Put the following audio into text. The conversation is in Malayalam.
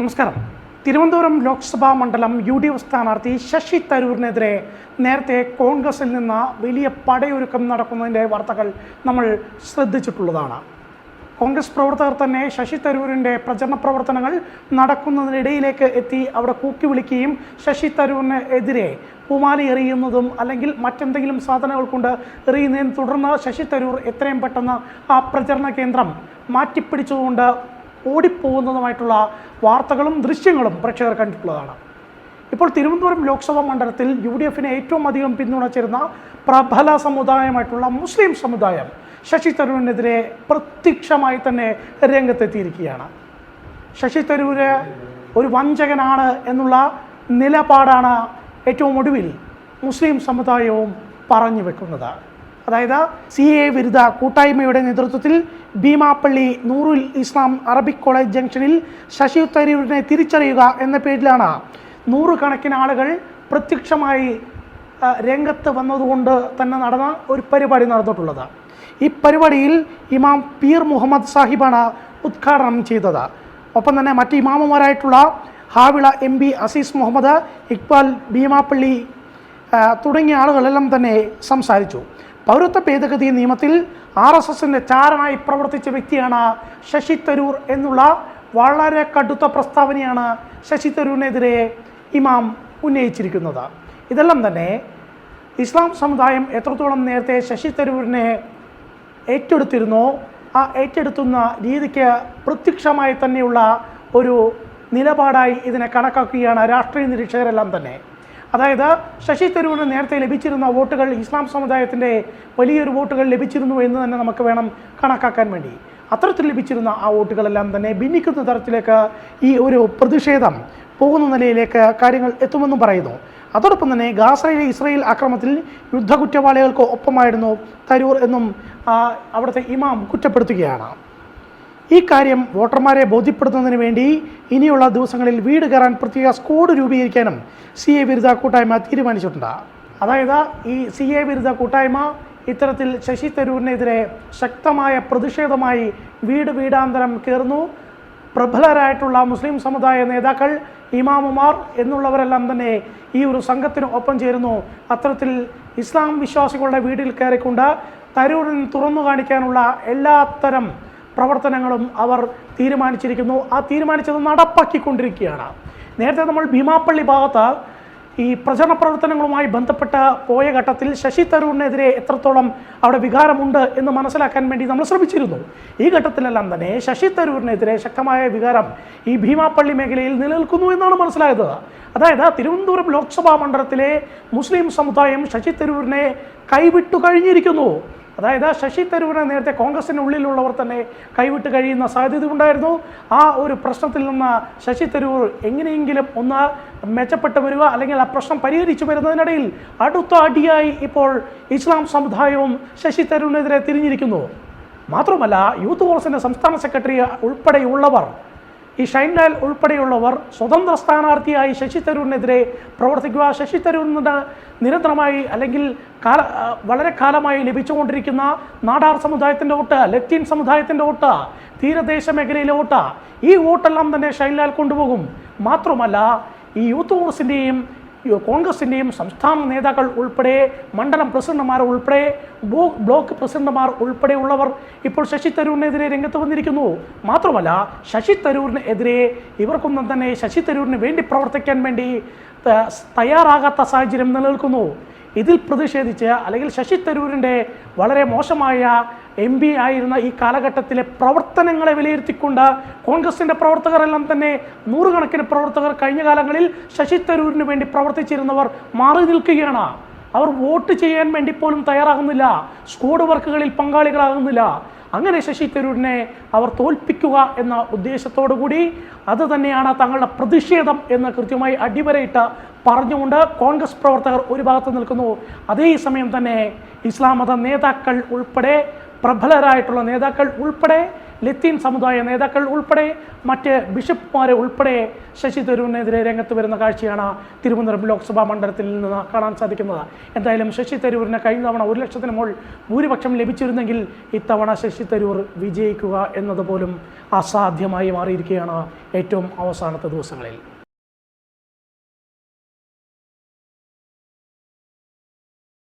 നമസ്കാരം. തിരുവനന്തപുരം ലോക്സഭാ മണ്ഡലം യു ഡി എഫ് സ്ഥാനാർത്ഥി ശശി തരൂരിനെതിരെ നേരത്തെ കോൺഗ്രസിൽ നിന്ന് വലിയ പടയൊരുക്കം നടക്കുന്നതിന്റെ വാർത്തകൾ നമ്മൾ ശ്രദ്ധിച്ചിട്ടുള്ളതാണ്. കോൺഗ്രസ് പ്രവർത്തകർ തന്നെ ശശി തരൂരിന്റെ പ്രചരണ പ്രവർത്തനങ്ങൾ നടക്കുന്നതിനിടയിലേക്ക് എത്തി അവിടെ കൂക്കി വിളിക്കുകയും ശശി തരൂരിനെതിരെ പൂമാലി എറിയുന്നതും അല്ലെങ്കിൽ മറ്റെന്തെങ്കിലും സാധനങ്ങൾ കൊണ്ട് എറിയുന്നതിന് തുടർന്ന് ശശി തരൂർ എത്രയും പെട്ടെന്ന് ആ പ്രചരണ കേന്ദ്രം മാറ്റിപ്പിടിച്ചുകൊണ്ട് ഓടിപ്പോകുന്നതുമായിട്ടുള്ള വാർത്തകളും ദൃശ്യങ്ങളും പ്രേക്ഷകർ കണ്ടിട്ടുള്ളതാണ്. ഇപ്പോൾ തിരുവനന്തപുരം ലോക്സഭാ മണ്ഡലത്തിൽ യു ഡി എഫിനെ ഏറ്റവും അധികം പിന്തുണച്ചിരുന്ന പ്രബല സമുദായമായിട്ടുള്ള മുസ്ലിം സമുദായം ശശി തരൂരിനെതിരെ പ്രത്യക്ഷമായി തന്നെ രംഗത്തെത്തിയിരിക്കുകയാണ്. ശശി തരൂര് ഒരു വഞ്ചകനാണ് എന്നുള്ള നിലപാടാണ് ഏറ്റവും ഒടുവിൽ മുസ്ലിം സമുദായവും പറഞ്ഞു വെക്കുന്നത്. അതായത് സി എ വിരുദ്ധ കൂട്ടായ്മയുടെ നേതൃത്വത്തിൽ ഭീമാപ്പള്ളി നൂറുൽ ഇസ്ലാം അറബിക് കോളേജ് ജംഗ്ഷനിൽ ശശി തരൂരിനെ തിരിച്ചറിയുക എന്ന പേരിലാണ് നൂറുകണക്കിന് ആളുകൾ പ്രത്യക്ഷമായി രംഗത്ത് വന്നതുകൊണ്ട് തന്നെ നടന്ന ഒരു പരിപാടി നടന്നിട്ടുള്ളത്. ഈ പരിപാടിയിൽ ഇമാം പീർ മുഹമ്മദ് സാഹിബാണ് ഉദ്ഘാടനം ചെയ്തത്. ഒപ്പം തന്നെ മറ്റ് ഇമാമുമാരായിട്ടുള്ള ഹാവിള എം ബി അസീസ് മുഹമ്മദ് ഇക്ബാൽ ഭീമാപ്പള്ളി തുടങ്ങിയ ആളുകളെല്ലാം തന്നെ സംസാരിച്ചു. പൗരത്വ ഭേദഗതി നിയമത്തിൽ ആർ എസ് എസിന്റെ ചാരനായി പ്രവർത്തിച്ച വ്യക്തിയാണ് ശശി തരൂർ എന്നുള്ള വളരെ കടുത്ത പ്രസ്താവനയാണ് ശശി തരൂരിനെതിരെ ഇമാം ഉന്നയിച്ചിരിക്കുന്നത്. ഇതെല്ലാം തന്നെ ഇസ്ലാം സമുദായം എത്രത്തോളം നേരത്തെ ശശി തരൂരിനെ ഏറ്റെടുത്തിരുന്നോ ആ ഏറ്റെടുത്തുന്ന രീതിക്ക് പ്രത്യക്ഷമായി തന്നെയുള്ള ഒരു നിലപാടായി ഇതിനെ കണക്കാക്കുകയാണ് രാഷ്ട്രീയ നിരീക്ഷകരെല്ലാം തന്നെ. അതായത് ശശി തരൂരിന് നേരത്തെ ലഭിച്ചിരുന്ന വോട്ടുകൾ ഇസ്ലാം സമുദായത്തിന്റെ വലിയൊരു വോട്ടുകൾ ലഭിച്ചിരുന്നു എന്ന് തന്നെ നമുക്ക് വേണം കണക്കാക്കാൻ വേണ്ടി. അത്തരത്തിൽ ലഭിച്ചിരുന്ന ആ വോട്ടുകളെല്ലാം തന്നെ ഭിന്നിക്കുന്ന തരത്തിലേക്ക് ഈ ഒരു പ്രതിഷേധം പോകുന്ന നിലയിലേക്ക് കാര്യങ്ങൾ എത്തുമെന്നും പറയുന്നു. അതോടൊപ്പം തന്നെ ഗാസയിലെ ഇസ്രയേൽ ആക്രമണത്തിൽ യുദ്ധ കുറ്റവാളികൾക്ക് ഒപ്പമായിരുന്നു തരൂർ എന്നും അവിടുത്തെ ഇമാം കുറ്റപ്പെടുത്തുകയാണ്. ഈ കാര്യം വോട്ടർമാരെ ബോധ്യപ്പെടുത്തുന്നതിന് വേണ്ടി ഇനിയുള്ള ദിവസങ്ങളിൽ വീട് കയറാൻ പ്രത്യേക സ്കോഡ് രൂപീകരിക്കാനും സി എ വിരുദ്ധ കൂട്ടായ്മ തീരുമാനിച്ചിട്ടുണ്ട്. അതായത് ഈ സി എ വിരുദ്ധ കൂട്ടായ്മ ഇത്തരത്തിൽ ശശി തരൂരിനെതിരെ ശക്തമായ പ്രതിഷേധമായി വീട് വീടാന്തരം കയറുന്നു. പ്രബലരായിട്ടുള്ള മുസ്ലിം സമുദായ നേതാക്കൾ ഇമാമുമാർ എന്നുള്ളവരെല്ലാം തന്നെ ഈ ഒരു സംഘത്തിന് ഒപ്പം ചേരുന്നു. അത്തരത്തിൽ ഇസ്ലാം വിശ്വാസികളുടെ വീട്ടിൽ കയറിക്കൊണ്ട് തരൂരിന് തുറന്നു കാണിക്കാനുള്ള എല്ലാത്തരം പ്രവർത്തനങ്ങളും അവർ തീരുമാനിച്ചിരിക്കുന്നു. ആ തീരുമാനിച്ചത് നടപ്പാക്കിക്കൊണ്ടിരിക്കുകയാണ്. നേരത്തെ നമ്മൾ ഭീമാപ്പള്ളി ഭാഗത്ത് ഈ പ്രചരണ പ്രവർത്തനങ്ങളുമായി ബന്ധപ്പെട്ട പോയ ഘട്ടത്തിൽ ശശി തരൂരിനെതിരെ എത്രത്തോളം അവിടെ വികാരമുണ്ട് എന്ന് മനസ്സിലാക്കാൻ വേണ്ടി നമ്മൾ ശ്രമിച്ചിരുന്നു. ഈ ഘട്ടത്തിലെല്ലാം തന്നെ ശശി തരൂരിനെതിരെ ശക്തമായ വികാരം ഈ ഭീമാപ്പള്ളി മേഖലയിൽ നിലനിൽക്കുന്നു എന്നാണ് മനസ്സിലായത്. അതായത് തിരുവനന്തപുരം ലോക്സഭാ മണ്ഡലത്തിലെ മുസ്ലിം സമുദായം ശശി തരൂരിനെ കൈവിട്ടു കഴിഞ്ഞിരിക്കുന്നു. അതായത് ശശി തരൂരിനെ നേരത്തെ കോൺഗ്രസിന് ഉള്ളിലുള്ളവർ തന്നെ കൈവിട്ട് കഴിയുന്ന സാധ്യത ഉണ്ടായിരുന്നു. ആ ഒരു പ്രശ്നത്തിൽ നിന്ന് ശശി തരൂർ എങ്ങനെയെങ്കിലും ഒന്ന് മെച്ചപ്പെട്ട് വരിക അല്ലെങ്കിൽ ആ പ്രശ്നം പരിഹരിച്ചു വരുന്നതിനിടയിൽ അടുത്ത അടിയായി ഇപ്പോൾ ഇസ്ലാം സമുദായവും ശശി തരൂരിനെതിരെ തിരിഞ്ഞിരിക്കുന്നു. മാത്രമല്ല യൂത്ത് കോൺഗ്രസിന്റെ സംസ്ഥാന സെക്രട്ടറി ഉൾപ്പെടെയുള്ളവർ ഈ ഷൈൻലാൽ ഉൾപ്പെടെയുള്ളവർ സ്വതന്ത്ര സ്ഥാനാർത്ഥിയായി ശശി തരൂരിനെതിരെ പ്രവർത്തിക്കുക ശശി തരൂരിന് നിരന്തരമായി അല്ലെങ്കിൽ കാല വളരെ കാലമായി ലഭിച്ചുകൊണ്ടിരിക്കുന്ന നാടാർ സമുദായത്തിന്റെ വോട്ട് ലത്തീൻ സമുദായത്തിന്റെ വോട്ട് തീരദേശ മേഖലയിലെ വോട്ട് ഈ വോട്ടെല്ലാം തന്നെ ഷൈൻലാൽ കൊണ്ടുപോകും. മാത്രമല്ല ഈ യൂത്ത് കോൺഗ്രസിന്റെയും കോൺഗ്രസിന്റെയും സംസ്ഥാന നേതാക്കൾ ഉൾപ്പെടെ മണ്ഡലം പ്രസിഡന്റുമാർ ഉൾപ്പെടെ ബ്ലോ- ബ്ലോക്ക് പ്രസിഡന്റുമാർ ഉൾപ്പെടെയുള്ളവർ ഇപ്പോൾ ശശി തരൂരിനെതിരെ രംഗത്ത് വന്നിരിക്കുന്നു. മാത്രമല്ല ശശി തരൂരിനെതിരെ ഇവർക്കൊന്നും തന്നെ ശശി തരൂരിന് വേണ്ടി പ്രവർത്തിക്കാൻ വേണ്ടി തയ്യാറാകാത്ത സാഹചര്യം നിലനിൽക്കുന്നു. ഇതിൽ പ്രതിഷേധിച്ച് അല്ലെങ്കിൽ ശശി തരൂരിന്റെ വളരെ മോശമായ എം പി ആയിരുന്ന ഈ കാലഘട്ടത്തിലെ പ്രവർത്തനങ്ങളെ വിലയിരുത്തിക്കൊണ്ട് കോൺഗ്രസിന്റെ പ്രവർത്തകരെല്ലാം തന്നെ നൂറുകണക്കിന് പ്രവർത്തകർ കഴിഞ്ഞ കാലങ്ങളിൽ ശശി തരൂരിന് വേണ്ടി പ്രവർത്തിച്ചിരുന്നവർ മാറി നിൽക്കുകയാണ്. അവർ വോട്ട് ചെയ്യാൻ വേണ്ടി പോലും തയ്യാറാകുന്നില്ല. സ്കോഡ് വർക്കുകളിൽ പങ്കാളികളാകുന്നില്ല. അങ്ങനെ ശശി തരൂരിനെ അവർ തോൽപ്പിക്കുക എന്ന ഉദ്ദേശത്തോടു കൂടി അത് തന്നെയാണ് തങ്ങളുടെ പ്രതിഷേധം എന്ന് കൃത്യമായി അടിവരയിട്ട് പറഞ്ഞുകൊണ്ട് കോൺഗ്രസ് പ്രവർത്തകർ ഒരു ഭാഗത്ത് നിൽക്കുന്നു. അതേ സമയം തന്നെ ഇസ്ലാം മത നേതാക്കൾ ഉൾപ്പെടെ പ്രബലരായിട്ടുള്ള നേതാക്കൾ ഉൾപ്പെടെ ലത്തീൻ സമുദായ നേതാക്കൾ ഉൾപ്പെടെ മറ്റ് ബിഷപ്പുമാരെ ഉൾപ്പെടെ ശശി തരൂരിനെതിരെ രംഗത്ത് വരുന്ന കാഴ്ചയാണ് തിരുവനന്തപുരം ലോക്സഭാ മണ്ഡലത്തിൽ നിന്ന് കാണാൻ സാധിക്കുന്നത്. എന്തായാലും ശശി തരൂരിന് കഴിഞ്ഞ തവണ ഒരു ലക്ഷത്തിന് മുകൾ ഭൂരിപക്ഷം ലഭിച്ചിരുന്നെങ്കിൽ ഇത്തവണ ശശി തരൂർ വിജയിക്കുക എന്നതുപോലും അസാധ്യമായി മാറിയിരിക്കുകയാണ് ഏറ്റവും അവസാനത്തെ ദിവസങ്ങളിൽ.